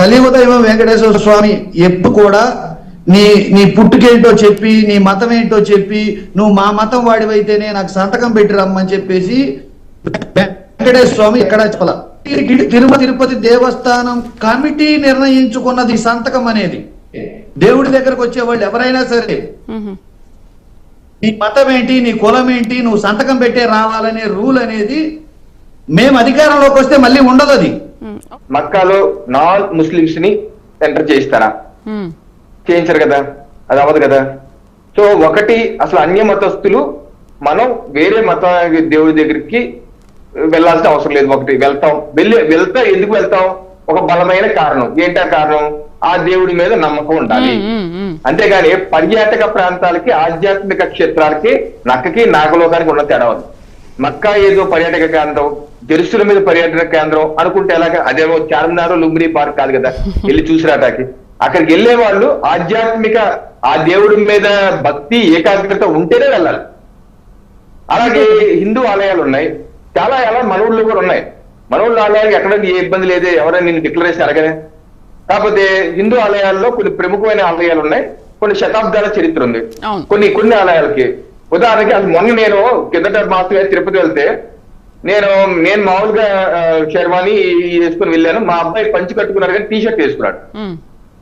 కలియుగ దైవం వెంకటేశ్వర స్వామి ఎప్పుడు కూడా నీ నీ పుట్టుకేంటో చెప్పి నీ మతం ఏంటో చెప్పి నువ్వు మా మతం వాడివైతేనే నాకు సంతకం పెట్టి రమ్మని చెప్పేసి వెంకటేశ్వర స్వామి ఎక్కడా చెప్పాల తిరుమల తిరుపతి దేవస్థానం కమిటీ నిర్ణయించుకున్నది సంతకం అనేది దేవుడి దగ్గరకు వచ్చే వాళ్ళు ఎవరైనా సరే. నీ మతం ఏంటి నీ కులం ఏంటి నువ్వు సంతకం పెట్టే రావాలనే రూల్ అనేది మేము అధికారంలోకి వస్తే మళ్ళీ ఉండదు అది. మక్కాలో నాన్ ముస్లిమ్స్ని ఎంటర్ చేయిస్తారా. చేయించరు కదా? అది అవ్వదు కదా? సో ఒకటి అసలు అన్య మతస్థులు మనం వేరే మత దేవుడి దగ్గరికి వెళ్ళాల్సిన అవసరం లేదు ఒకటి. వెళ్తాం. వెళ్ళి వెళ్తా ఎందుకు వెళ్తాం? ఒక బలమైన కారణం. ఏంటా కారణం? ఆ దేవుడి మీద నమ్మకం ఉండాలి. అంతేగాని పర్యాటక ప్రాంతాలకి ఆధ్యాత్మిక క్షేత్రాలకి నక్కకి నాగలోకానికి ఉన్న తేడా మక్కా ఏదో పర్యాటక కేంద్రం జెరూసలం మీద పర్యాటక కేంద్రం అనుకుంటే ఎలాగ? అదేమో చార్మినార్ లుంబిని పార్క్ కాదు కదా. వెళ్ళి చూసిరాటాకి అక్కడికి వెళ్ళే వాళ్ళు ఆధ్యాత్మిక ఆ దేవుడి మీద భక్తి ఏకాగ్రత ఉంటేనే వెళ్ళాలి. అలాగే హిందూ ఆలయాలు ఉన్నాయి. చాలా ఎలా మనవుళ్ళు కూడా ఉన్నాయి. మనవుళ్ళ ఆలయాలు ఎక్కడ ఏ ఇబ్బంది లేదే. ఎవరైనా నేను డిక్లరేషన్ అడగనే. కాకపోతే హిందూ ఆలయాల్లో కొన్ని ప్రముఖమైన ఆలయాలు ఉన్నాయి. కొన్ని శతాబ్దాల చరిత్ర ఉంది. కొన్ని కొన్ని ఆలయాలకి. ఉదాహరణకి అది మొన్న నేను కిందట మాసమే తిరుపతి వెళ్తే నేను నేను మామూలుగా షెర్వాణి వేసుకుని వెళ్ళాను. మా అబ్బాయి పంచి కట్టుకున్నారు కానీ టీ షర్ట్ వేసుకున్నాడు.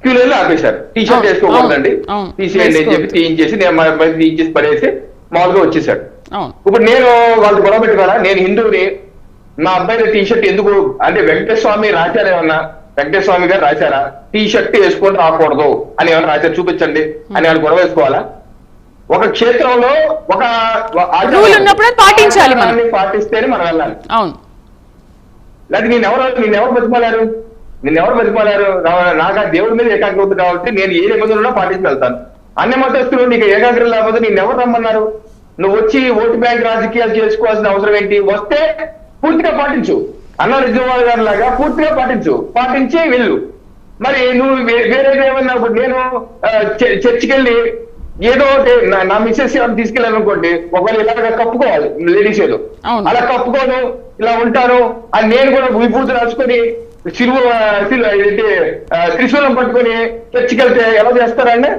క్యూలో ఆపేశారు. టీ షర్ట్ వేసుకోకూడదండి. తీసేయండి అని చెప్పి తీయించేసి నేను మా అబ్బాయి తీయించేసి పడేసి మామూలుగా వచ్చేసాడు ఇప్పుడు నేను వాళ్ళు గొడవ పెట్టుకోవాలా? నేను హిందువుని. మా అబ్బాయి టీ షర్ట్ ఎందుకు? అంటే వెంకటేశ్వర స్వామి రాశారా ఏమన్నా? వెంకటేశ్వర స్వామి గారు రాశారా? టీ షర్ట్ వేసుకొని రాకూడదు అని ఏమన్నా రాశారు? చూపించండి. అని వాళ్ళు గొడవ వేసుకోవాలా? ఒక క్షేత్రంలో ఒక Rule ఉన్నప్పుడు పాటించాలి మనం. పాటిస్తేనే మనం వెళ్ళాలి. అవును. లేకపోతే నేను ఎవరు నేను ఎవరు బతిమాలారు బతిమాలారు నా- నాకు దేవుడి మీద ఏకాగ్రత కాబట్టి నేను ఏ నిబంధనలు పాటించి వెళ్తాను. అన్ని మతస్థులు నీకు ఏకాగ్రత లేకపోతే నేను ఎవరు రమ్మన్నారు? నువ్వు వచ్చి ఓటు బ్యాంక్ రాజకీయాలు చేసుకోవాల్సిన అవసరం ఏంటి? వస్తే పూర్తిగా పాటించు. అన్న రిజవాల్ గారి లాగా పూర్తిగా పాటించు. పాటించి వెళ్ళు. మరి నువ్వు వేరే ఏమన్నా నేను చర్చికి వెళ్ళి ఏదో ఒకటి నా- మిస్సెస్ ఏమైనా తీసుకెళ్ళాను అనుకోండి ఒకవేళ ఇలాగ కప్పుకోవాలి లేడీస్ ఏదో. అలా కప్పుకోను ఇలా ఉంటాను అని నేను కూడా విభూతి రాసుకొని సిలువ ఏంటి త్రిశూలం పట్టుకొని చర్చికి వెళ్తే ఎలా చేస్తారండి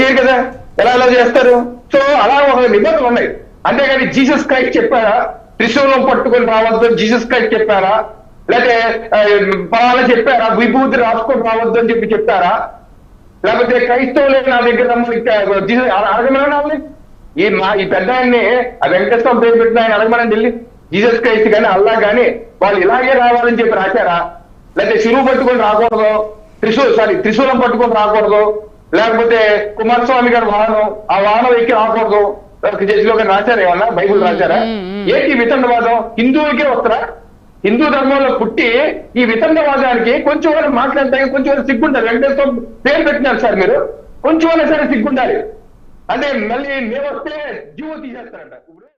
చేయరు కదా? ఎలా ఎలా చేస్తారు? సో అలా ఒక నిబంధనలు ఉన్నాయి. అంతేగాని జీసస్ క్రైస్ట్ చెప్పారా? త్రిశూలం పట్టుకొని రావద్దు అని జీసస్ క్రైస్ట్ చెప్పారా? లేకపోతే పలానా చెప్పారా? విభూతి రాసుకొని రావద్దు అని చెప్పి చెప్పారా? లేకపోతే క్రైస్తవులే నా దగ్గర అడగమని వాళ్ళని ఈ మా ఈ పెద్ద ఆయన్ని ఆ వెంకటేశ్వర పేరు పెట్టిన ఆయన అడగమని వెళ్ళి? జీసస్ క్రైస్ట్ కానీ అల్లా కానీ వాళ్ళు ఇలాగే రావాలని చెప్పి రాశారా? లేకపోతే శిలువు పట్టుకొని రాకూడదు? త్రిశూల్ సారీ త్రిశూలం పట్టుకొని రాకూడదు? లేకపోతే కుమారస్వామి గారి వాహనం ఆ వాహనం ఎక్కి రాకూడదు? జడ్జిలో కానీ రాశారా ఏమన్నా? బైబుల్ రాశారా. ఏంటి వితండవాదం? హిందువులకే వస్తారా హిందూ ధర్మంలో పుట్టి ఈ వితండవాదానికి కొంచెం వరకు మాట్లాడతాయి కొంచెం వరకు సిగ్గుండాలి. వెంకటేశ్వర పేరు పెట్టినారు సార్ మీరు. కొంచెం వరకు సరే సిగ్గుండాలి. అంటే మళ్ళీ మేము వస్తే జీవో తీసేస్తారంట. ఇప్పుడు